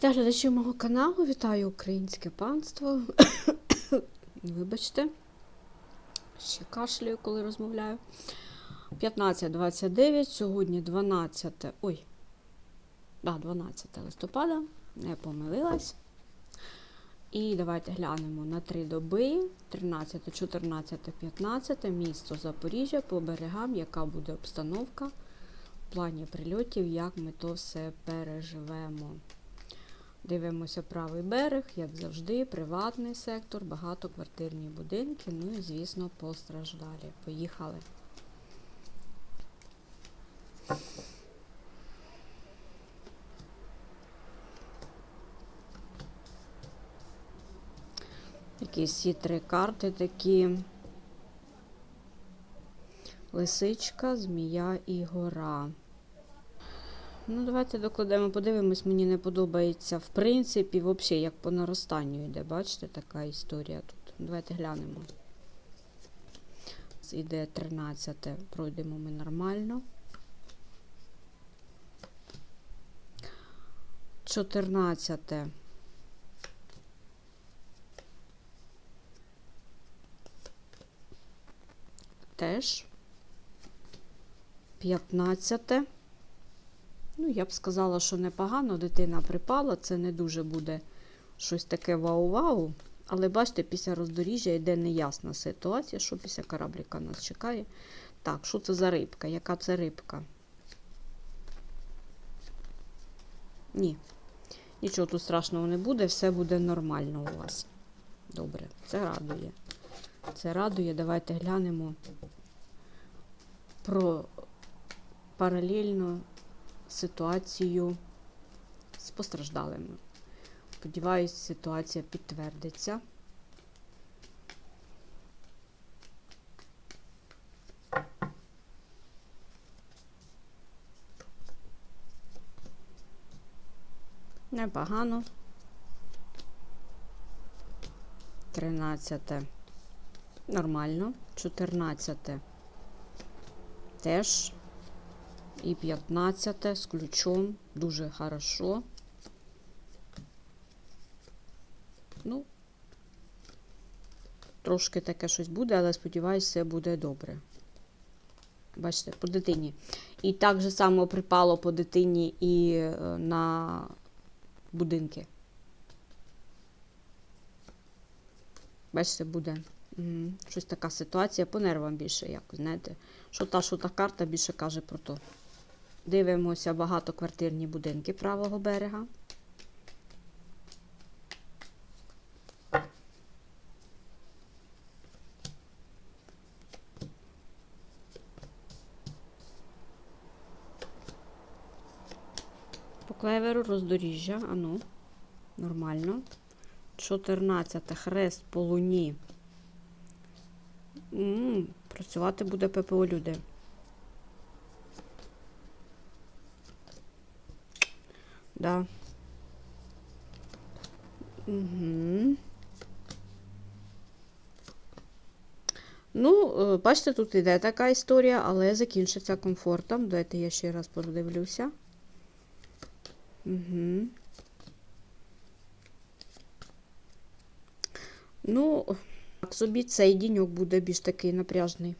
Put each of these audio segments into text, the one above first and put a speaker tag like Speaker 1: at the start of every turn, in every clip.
Speaker 1: Вітаю глядачів мого каналу, вітаю українське панство. Вибачте, ще кашлюю, коли розмовляю. 15.29, сьогодні 12. Ой, да, 12 листопада, не помилилась. І давайте глянемо на три доби: 13, 14, 15, місто Запоріжжя по берегам, яка буде обстановка в плані прильотів, як ми то все переживемо. Дивимося правий берег, як завжди, приватний сектор, багатоквартирні будинки, ну і, звісно, постраждалі. Поїхали. Якісь ці три карти такі. Лисичка, змія і гора. Ну, давайте докладемо, подивимось, мені не подобається. В принципі, взагалі, як по наростанню йде, бачите, така історія тут. Давайте глянемо. Іде 13, пройдемо ми нормально. 14. Теж. 15. Ну, я б сказала, що непогано дитина припала, це не дуже буде щось таке вау-вау. Але бачите, після роздоріжжя йде неясна ситуація, що після корабліка нас чекає. Так, що це за рибка? Яка це рибка? Ні. Нічого тут страшного не буде, все буде нормально у вас. Добре, це радує. Це радує. Давайте глянемо про паралельно ситуацію з постраждалими. Сподіваюсь, ситуація підтвердиться. Непогано. Тринадцяте. Нормально. Чотирнадцяте. Теж. І 15 з ключом. Дуже хорошо. Ну, трошки таке щось буде, але сподіваюся, все буде добре. Бачите, по дитині. І так же само припало по дитині і е, на будинки. Бачите, буде. Щось така ситуація по нервам більше, якось, знаєте. Що та, що та карта більше каже про то. Дивимося багатоквартирні будинки правого берега. По клеверу роздоріжжя, ану, нормально. 14 хрест по луні. М -м, працювати буде ППО люди. Да. Угу. Ну, е, бачите, тут іде така історія, але закінчиться комфортом. Давайте я ще раз подивлюся. Угу. Ну, так собі цей діньок буде більш такий напряжний.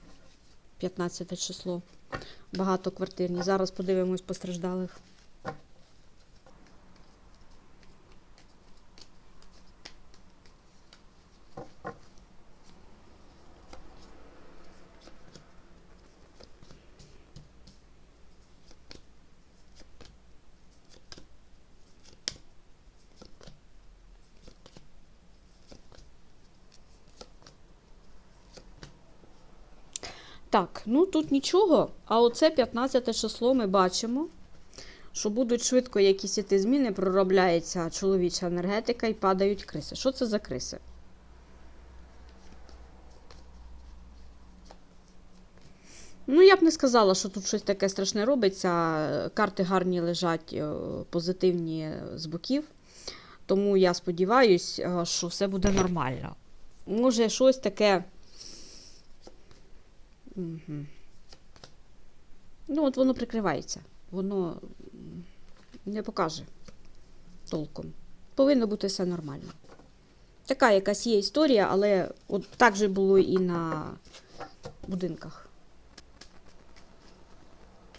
Speaker 1: 15 число. Багатоквартирні. Зараз подивимось постраждалих. Так, ну тут нічого. А оце 15 число ми бачимо, що будуть швидко якісь іти зміни, проробляється чоловіча енергетика і падають криси. Що це за криси? Ну, я б не сказала, що тут щось таке страшне робиться. Карти гарні лежать, е, позитивні з боків. Тому я сподіваюся, що все буде нормально. Може, щось таке. Угу. Ну, от воно прикривається. Воно не покаже. толком. Повинно бути все нормально. Така якась є історія, але от так же було і на будинках.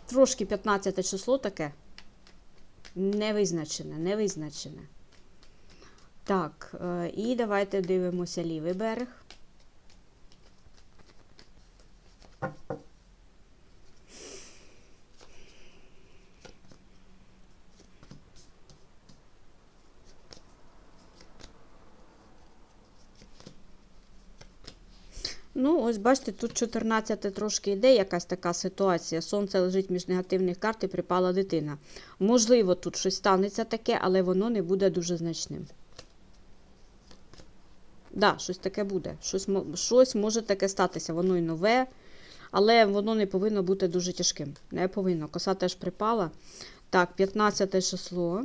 Speaker 1: Трошки 15 число таке. Невизначене, невизначене. Так, е, і давайте дивимося лівий берег. Ну, ось бачите, тут 14 трошки йде якась така ситуація. Сонце лежить між негативних карт і припала дитина. Можливо, тут щось станеться таке, але воно не буде дуже значним. Да, щось таке буде. Щось, щось може таке статися. Воно і нове, але воно не повинно бути дуже тяжким. Не повинно. Коса теж припала. Так, 15 число.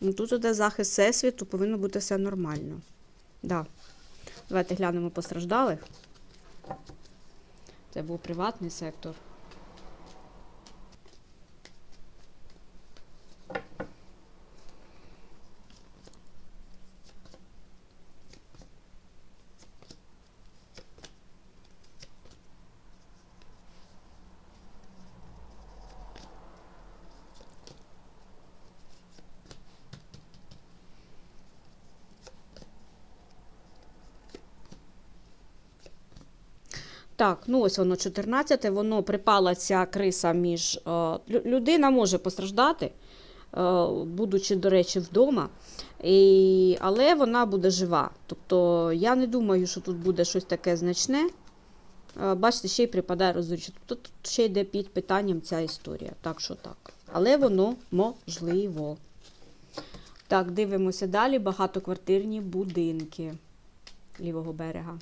Speaker 1: Ну, тут іде захист всесвіту, повинно бути все нормально. Да. Давайте глянемо постраждалих. Це був приватний сектор. Так, ну ось воно 14, воно припала ця криса між. е, людина може постраждати, е, будучи, до речі, вдома, і, але вона буде жива. Тобто я не думаю, що тут буде щось таке значне. Е, Бачите, ще й припадає роздоріжжя. Тобто тут ще йде під питанням ця історія. Так що так. Але воно можливо. Так, дивимося далі. Багатоквартирні будинки лівого берега.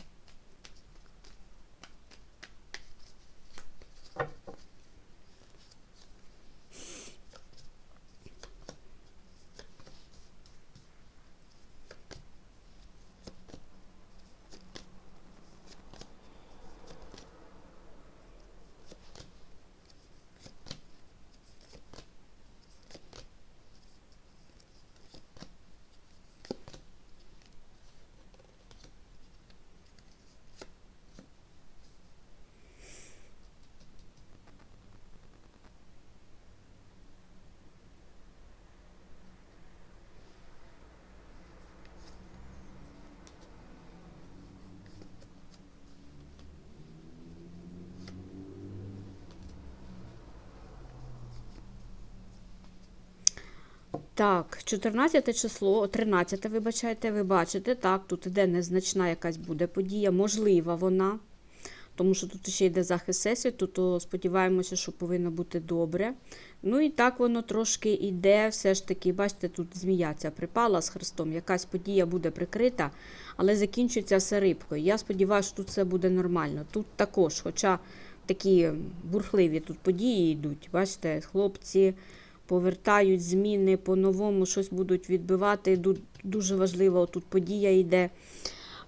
Speaker 1: Так, 14 число, 13, вибачайте, ви бачите, так, тут іде незначна якась буде подія, можлива вона, тому що тут ще йде захист всесвіту, то сподіваємося, що повинно бути добре. Ну і так воно трошки йде, все ж таки, бачите, тут змія ця припала з хрестом, якась подія буде прикрита, але закінчується все рибкою. Я сподіваюся, що тут все буде нормально. Тут також, хоча такі бурхливі тут події йдуть, бачите, хлопці повертають зміни по-новому, щось будуть відбивати. Дуже важлива тут подія йде.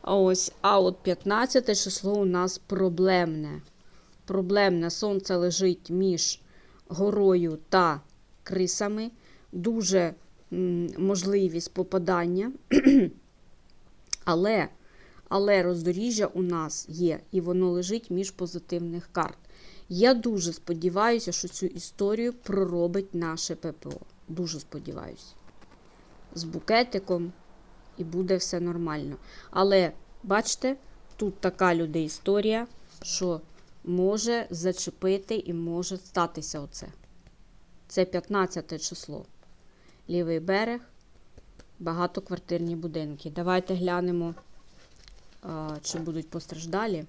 Speaker 1: Ось, а от 15 число у нас проблемне. Проблемне сонце лежить між горою та крисами. Дуже можливість попадання. але, але роздоріжжя у нас є, і воно лежить між позитивних карт. Я дуже сподіваюся, що цю історію проробить наше ППО. Дуже сподіваюся. З букетиком і буде все нормально. Але бачите, тут така людей історія, що може зачепити і може статися оце. Це 15 число. Лівий берег, багатоквартирні будинки. Давайте глянемо, чи будуть постраждалі.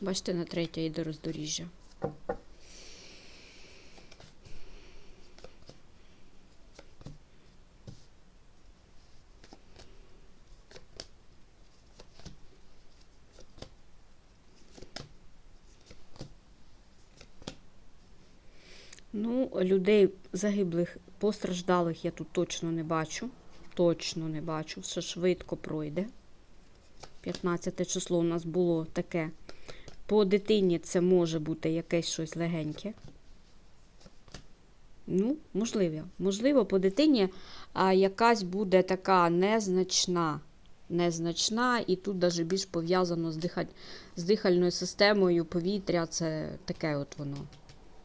Speaker 1: Бачите, на третє йде роздоріжжя. Ну, людей загиблих, постраждалих я тут точно не бачу. Точно не бачу. Все швидко пройде. 15 число у нас було таке. По дитині це може бути якесь щось легеньке. Ну, можливо. Можливо, по дитині а, якась буде така незначна. Незначна, і тут навіть більш пов'язано з, дихаль... з дихальною системою повітря. Це таке от воно.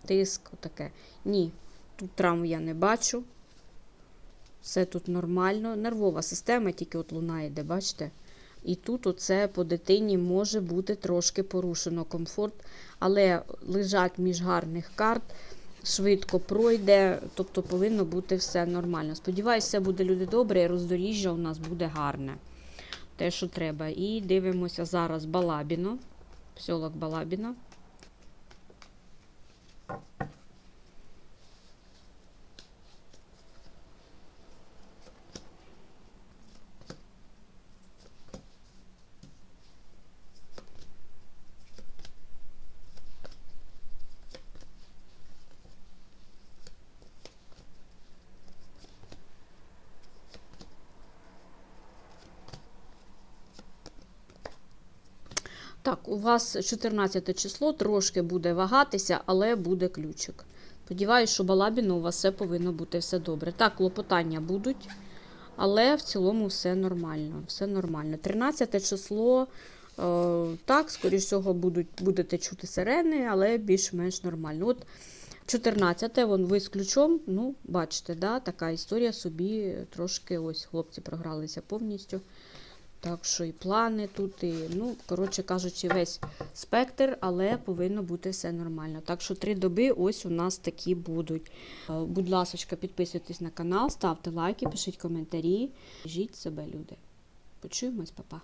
Speaker 1: Тиск, таке. Ні, тут травм я не бачу. Все тут нормально. Нервова система, тільки от луна йде, бачите? І тут оце по дитині може бути трошки порушено комфорт, але лежать між гарних карт, швидко пройде, тобто повинно бути все нормально. Сподіваюся, буде люди добре, і роздоріжжя у нас буде гарне. Те, що треба. І дивимося зараз Балабіно, псьолок Балабіно. Так, у вас 14 число трошки буде вагатися, але буде ключик. Сподіваюсь, що балабіно у вас все повинно бути все добре. Так, клопотання будуть, але в цілому все нормально. Все нормально. 13 число, е, так, скоріш всього, будуть, будете чути сирени, але більш-менш нормально. От 14 вон ви з ключом, ну, бачите, да, така історія собі трошки ось хлопці програлися повністю. Так що і плани тут, і, ну, коротше кажучи, весь спектр, але повинно бути все нормально. Так що три доби ось у нас такі будуть. Е, Будь ласка, підписуйтесь на канал, ставте лайки, пишіть коментарі. Жіть себе, люди. Почуємось, па-па.